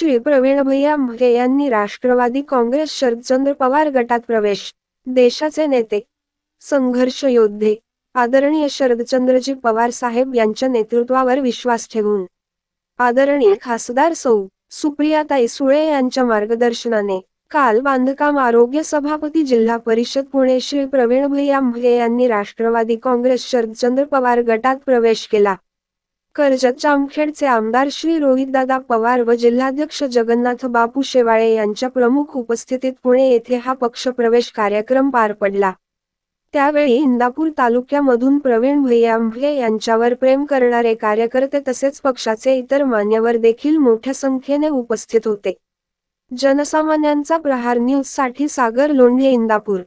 श्री प्रवीण भैया म्हगे यांनी राष्ट्रवादी काँग्रेस शरदचंद्र पवार गटात प्रवेश देशाचे नेते संघर्ष योद्धे आदरणीय शरदचंद्रजी पवार साहेब यांच्या नेतृत्वावर विश्वास ठेवून आदरणीय खासदार सौ सुप्रियाताई सुळे यांच्या मार्गदर्शनाने काल बांधकाम आरोग्य सभापती जिल्हा परिषद पुणे श्री प्रवीण भैया म्हगे यांनी राष्ट्रवादी काँग्रेस शरदचंद्र पवार गटात प्रवेश केला. कर्जत जामखेडचे आमदार श्री रोहितदादा पवार व जिल्हाध्यक्ष जगन्नाथ बापू शेवाळे यांच्या प्रमुख उपस्थितीत पुणे येथे हा पक्षप्रवेश कार्यक्रम पार पडला. त्यावेळी इंदापूर तालुक्यामधून प्रवीण भैयांभे यांच्यावर प्रेम करणारे कार्यकर्ते तसेच पक्षाचे इतर मान्यवर देखील मोठ्या संख्येने उपस्थित होते. जनसामान्यांचा प्रहार न्यूजसाठी सागर लोंढे इंदापूर.